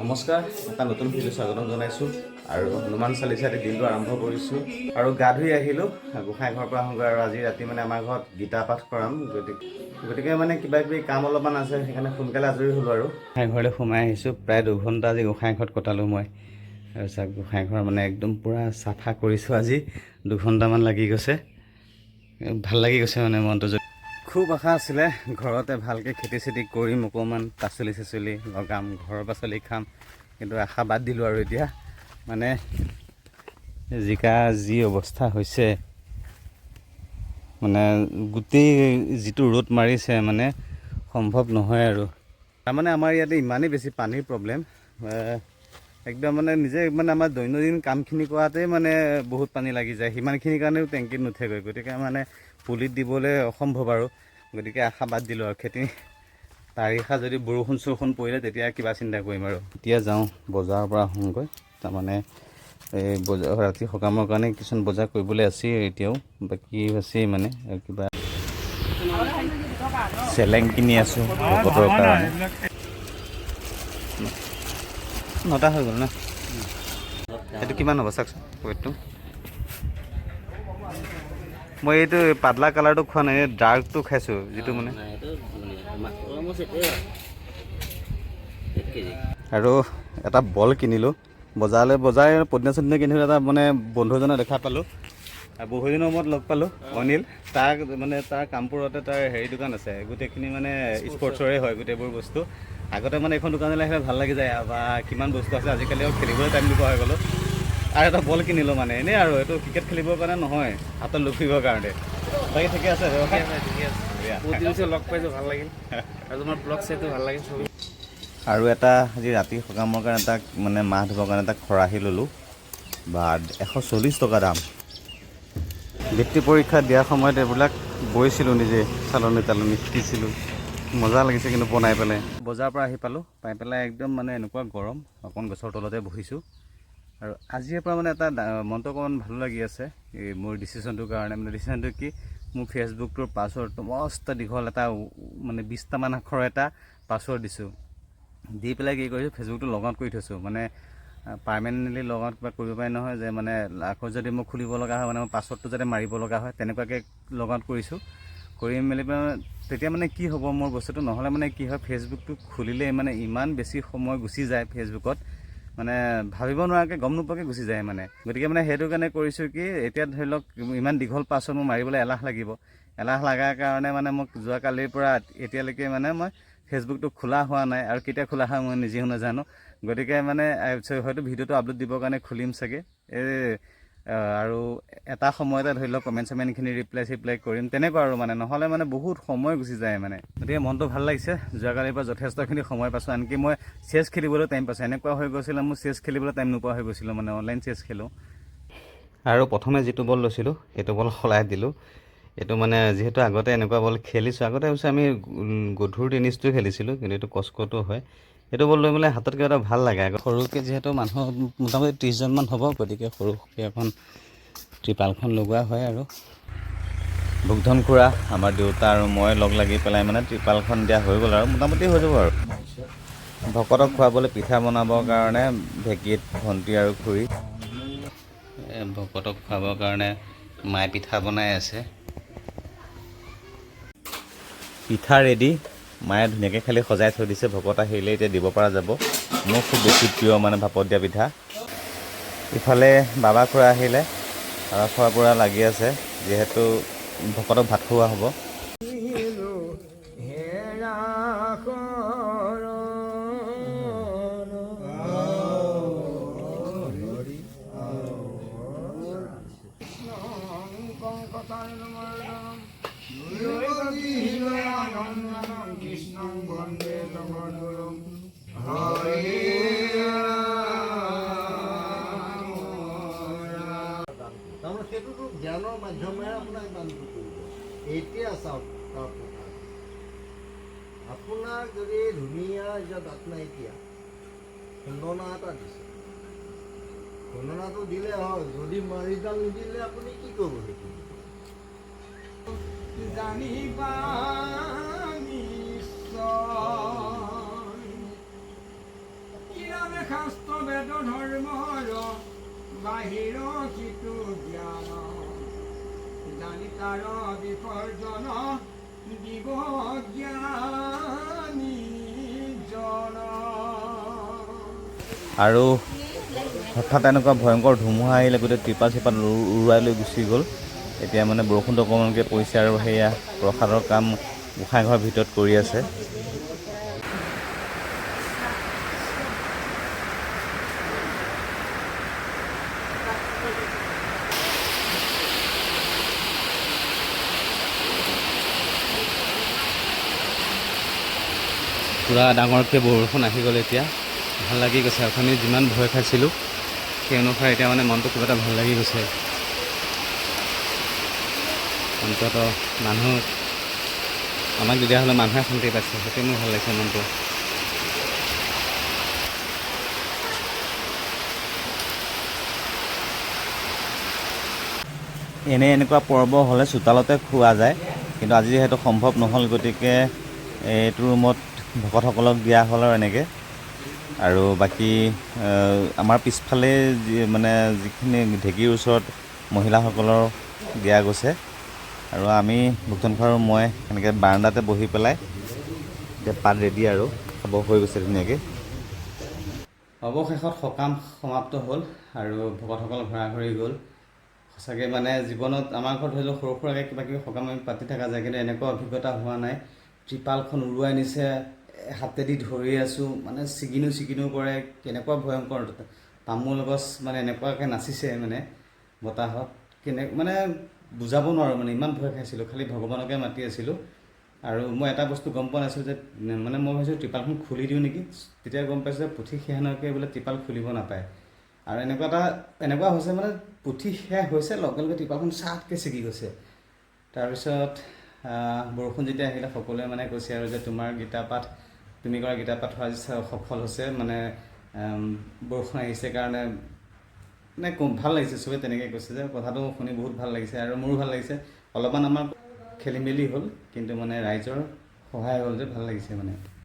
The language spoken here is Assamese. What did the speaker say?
নমস্কাৰ এটা নতুন ভিডিঅ' স্বাগতম জনাইছোঁ। আৰু হনুমান চালিচাতে দিনটো আৰম্ভ কৰিছোঁ। আৰু গা ধুই আহিলোঁ গোঁসাই ঘৰৰ পৰা আহোঁগৈ আৰু আজি ৰাতি মানে আমাৰ ঘৰত গীতা পাঠ কৰাম। গতিকে গতিকে মানে কিবা কিবি কাম অলপমান আছে সেইকাৰণে সোনকালে আজৰি হ'লোঁ আৰু। গোঁসাই ঘৰলৈ সোমাই আহিছোঁ প্ৰায় দুঘণ্টা আজি গোঁসাই ঘৰত কটালোঁ মই। তাৰপিছত গোঁসাই ঘৰ মানে একদম পূৰা চাফা কৰিছোঁ আজি দুঘণ্টামান লাগি গৈছে। ভাল লাগি গৈছে মানে মনটো খুব আশা আছিলে ঘৰতে ভালকৈ খেতি চেতি কৰিম অকণমান পাচলি চাচলি লগাম ঘৰৰ পাচলি খাম কিন্তু আশা বাদ দিলোঁ আৰু এতিয়া। মানে জিকা যি অৱস্থা হৈছে মানে গোটেই যিটো ৰ'দ মাৰিছে মানে সম্ভৱ নহয় আৰু। তাৰমানে আমাৰ ইয়াতে ইমানেই বেছি পানীৰ প্ৰব্লেম একদম মানে নিজে মানে আমাৰ দৈনন্দিন কামখিনি কৰাতেই মানে বহুত পানী লাগি যায়। সিমানখিনিৰ কাৰণেও টেংকিত নুঠেগৈ। গতিকে মানে পুলিত দিবলৈ অসম্ভৱ আৰু। গতিকে আশা বাদ দিলোঁ আৰু খেতি। বাৰিষা যদি বৰষুণ চৰষুণ পৰিলে তেতিয়া কিবা চিন্তা কৰিম আৰু। এতিয়া যাওঁ বজাৰৰ পৰা আহোঁগৈ। তাৰমানে এই বজাৰ ৰাতি সকামৰ কাৰণে কিছুমান বজাৰ কৰিবলৈ আছেই এতিয়াও। বাকী আছেই মানে কিবা চেলেং কিনি আছোঁ ভকতৰ কাৰণে। নটা হৈ গ'ল ন? এইটো কিমান হ'ব চাওকচোন ৱেটটো মই এইটো পাতলা কালাৰটো খোৱা নাই ডাৰ্কটো খাইছোঁ যিটো মানে। আৰু। এটা বল কিনিলোঁ বজাৰলৈ বজাৰ পদিনা চদিনা কিনিলোঁ এটা মানে বন্ধু এজনে দেখা পালোঁ। বহুদিনৰ মূৰত লগ পালোঁ অনিল। তাক মানে তাৰ কামপুৰতে তাৰ হেৰি দোকান আছে গোটেইখিনি মানে স্পৰ্টছৰে হয় গোটেইবোৰ বস্তু। আগতে মানে এইখন দোকানলৈ আহিলে ভালো লাগি যায় বা কিমান বস্তু আছে আজিকালি আৰু খেলিবলৈ টাইম দিব হৈ গ'লোঁ। আৰু এটা বল কিনিলোঁ মানে এনেই আৰু এইটো ক্ৰিকেট খেলিবৰ কাৰণে নহয় হাতত লুফিবৰ কাৰণে। বাকী ঠিকে আছে লগ পাইছোঁ ভালো লাগিল। আৰু তোমাৰ ব্লগ চাইটো ভালো লাগিল আৰু এটা আজি ৰাতি সকামৰ কাৰণে এটা মানে মাহ ধুবৰ কাৰণে এটা খৰাহি ল'লোঁ। বা এশ চল্লিছ টকা দাম। বৃত্তি পৰীক্ষা দিয়াৰ সময়ত এইবিলাক বৈছিলোঁ নিজে, চালনী তালনী শিকিছিলোঁ মজা লাগিছে কিন্তু বনাই পেলাই। বজাৰৰ পৰা আহি পালোঁ, পাই পেলাই একদম মানে এনেকুৱা গৰম, অকণ গছৰ তলতে বহিছোঁ। আৰু আজিৰ পৰা মানে এটা মনটো অকণমান ভালো লাগি আছে, এই মোৰ ডিচিশ্যনটোৰ কাৰণে। মানে ডিচিশ্যনটো কি, মোৰ ফেচবুকটোৰ পাছৱৰ্ডটো মস্ত দীঘল, এটা মানে বিছটামান আখৰ এটা পাছৱৰ্ড দিছোঁ। দি পেলাই কি কৰিছোঁ ফেচবুকটো লগ কৰি থৈছোঁ। মানে পাৰ্মানেণ্টলি লগ আউট কিবা কৰিব পাৰি নহয় যে মানে আকৌ যদি মোক খুলিব লগা হয় মানে মোৰ পাছৱৰ্ডটো যাতে মাৰিব লগা হয় তেনেকুৱাকৈ লগ আউট কৰিছোঁ। কৰি মেলি তেতিয়া মানে কি হ'ব মোৰ বস্তুটো? নহ'লে মানে কি হয় ফেচবুকটো খুলিলে মানে ইমান বেছি সময় গুচি যায় ফেচবুকত মানে ভাবিব নোৱাৰাকৈ গম নোপোৱাকৈ গুচি যায় মানে। গতিকে মানে সেইটো কাৰণে কৰিছোঁ কি এতিয়া ধৰি লওক ইমান দীঘল পাছৱৰ্ড মোৰ মাৰিবলৈ এলাহ লাগিব। এলাহ লগাৰ কাৰণে মানে মোক যোৱাকালিৰ পৰা এতিয়ালৈকে মানে মই ফেচবুকটো খোলা হোৱা নাই। আৰু কেতিয়া খোলা হয় মই নিজেও নাজানো। গতিকে মানে হয়তো ভিডিঅ'টো আপলোড দিবৰ কাৰণে খুলিম চাগে। এই আৰু এটা সময়তে ধৰি লওক কমেণ্ট চমেণ্টখিনি ৰিপ্লাই চিপ্লাই কৰিম তেনেকুৱা আৰু মানে। নহ'লে মানে বহুত সময় গুচি যায় মানে। গতিকে মনটো ভাল লাগিছে। যোৱাকালিৰ পৰা যথেষ্টখিনি সময় পাইছোঁ। আনকি মই চেছ খেলিবলৈ টাইম পাইছোঁ। এনেকুৱা হৈ গৈছিলে মোৰ চেছ খেলিবলৈ টাইম নোপোৱা হৈ গৈছিলোঁ মানে অনলাইন চেছ খেলোঁ। আৰু প্ৰথমে যিটো বল লৈছিলোঁ সেইটো বল সলাই দিলোঁ। এইটো মানে যিহেতু আগতে এনেকুৱা বল খেলিছোঁ আগতে অৱশ্যে আমি গধুৰ টেনিছটো খেলিছিলোঁ কিন্তু এইটো কস্কটো হয়। এইটো বল লৈ পেলাই হাতত কিবা এটা ভাল লাগে। সৰুকৈ যিহেতু মানুহ মোটামুটি ত্ৰিছজনমান হ'ব গতিকে সৰুকৈ এখন ত্ৰিপালখন লগোৱা হয় আৰু। বুকধন খুৰা আমাৰ দেউতা আৰু মই লগ লাগি পেলাই মানে ত্ৰিপালখন দিয়া হৈ গ'ল আৰু মোটামুটি হৈ যাব আৰু। ভকতক খুৱাবলৈ পিঠা বনাবৰ কাৰণে ঢেঁকীত ভণ্টি আৰু খুৰী। ভকতক খুৱাবৰ কাৰণে মায়ে পিঠা বনাই আছে। পিঠা ৰেডি মায়ে ধুনীয়াকৈ খালি সজাই থৈ দিছে, ভকত আহিলে এতিয়া দিব পৰা যাব। মোৰ খুব বেছি প্ৰিয় মানে ভাপত দিয়া পিঠা। ইফালে বাবা খুৰা আহিলে, বাবা খুৰা পূৰা লাগি আছে, যিহেতু ভকতক ভাত খুওৱা হ'ব। তাৰমানে সেইটোতো জ্ঞানৰ মাধ্যমেৰে দানটো কৰিব এতিয়া চাওক যদি ধুনীয়া এতিয়া দাঁত নাইকিয়া খুন্দনা এটা দিছে খুন্দনাটো দিলে হয় যদি মাৰিডাল নিদিলে আপুনি কি কৰিব সেইটো জানিবা বেদ ধৰ্মৰ বাহিৰ সিটো জ্ঞান। জানি বিসৰ্জন দিব জ্ঞানী জন। আৰু হঠাৎ এনেকুৱা ভয়ংকৰ ধুমুহা আহিলে গোটেই টিপা উৰু- উৰুৱাই লৈ গুচি গ'ল। এতিয়া মানে বৰষুণটো অকণমানকৈ পৰিছে আৰু সেয়া প্ৰসাদৰ কাম গোঁসাই ঘৰৰ ভিতৰত কৰি আছে। পূৰা ডাঙৰকৈ বৰষুণ আহি গ'ল এতিয়া। ভাল লাগি গৈছে অথনি যিমান ভয় খাইছিলোঁ সেই অনুসাৰে এতিয়া মানে মনটো কিবা এটা ভাল লাগি গৈছে। অন্তত মানুহ আমাক তেতিয়াহ'লে মানুহে শান্তি পাইছে সেইটোৱে মোৰ ভাল লাগিছে মনটো। এনে এনেকুৱা পৰ্ব হ'লে চোতালতে খোৱা যায় কিন্তু আজি যিহেতু সম্ভৱ নহ'ল গতিকে এইটো ৰুমত ভকতসকলক দিয়া হ'ল আৰু এনেকৈ। আৰু বাকী আমাৰ পিছফালে যি মানে যিখিনি ঢেঁকীৰ ওচৰত মহিলাসকলৰ দিয়া গৈছে আৰু আমি ভূক্তন আৰু মই এনেকৈ বাৰাণ্ডাতে বহি পেলাই এতিয়া পাত ৰেডি আৰু খাব হৈ গৈছে ধুনীয়াকৈ। অৱশেষত সকাম সমাপ্ত হ'ল আৰু ভকতসকল ঘৰা ঘৰি গ'ল। সঁচাকৈ মানে জীৱনত আমাৰ ঘৰত ধৰি লওক সৰু সুৰাকৈ কিবা কিবি সকাম আমি পাতি থকা যায় কিন্তু এনেকুৱা অভিজ্ঞতা হোৱা নাই। ত্ৰিপালখন উৰুৱাই নিছে হাতেদি ধৰি আছোঁ মানে ছিগিনো ছিগিনো কৰে কেনেকুৱা ভয়ংকৰ তামোল গছ মানে এনেকুৱাকৈ নাচিছে মানে বতাহত কেনে মানে বুজাব নোৱাৰোঁ মানে ইমান ভয় খাইছিলোঁ খালি ভগৱানকে মাতি আছিলোঁ। আৰু মই এটা বস্তু গম পোৱা নাছিলোঁ যে মানে মই ভাবিছোঁ ত্ৰিপালখন খুলি দিওঁ নেকি তেতিয়া গম পাইছোঁ যে পুথি সেহেনকৈ বোলে ত্ৰিপাল খুলিব নাপায়। আৰু এনেকুৱা এটা এনেকুৱা হৈছে মানে পুথি শেষ হৈছে লগে লগে ত্ৰিপালখন চাটকৈ ছিগি গৈছে। তাৰপিছত বৰষুণ যেতিয়া আহিলে সকলোৱে মানে কৈছে আৰু যে তোমাৰ গীতা পাঠ তুমি কৰা গীতা পাঠ আজি সফল হৈছে মানে বৰষুণ আহিছে কাৰণে মানে ভাল লাগিছে চবে তেনেকৈ কৈছে যে কথাটো শুনি বহুত ভাল লাগিছে আৰু মোৰো ভাল লাগিছে। অলপমান আমাৰ খেলি মেলি হ'ল কিন্তু মানে ৰাইজৰ সহায় হ'ল যে ভাল লাগিছে মানে।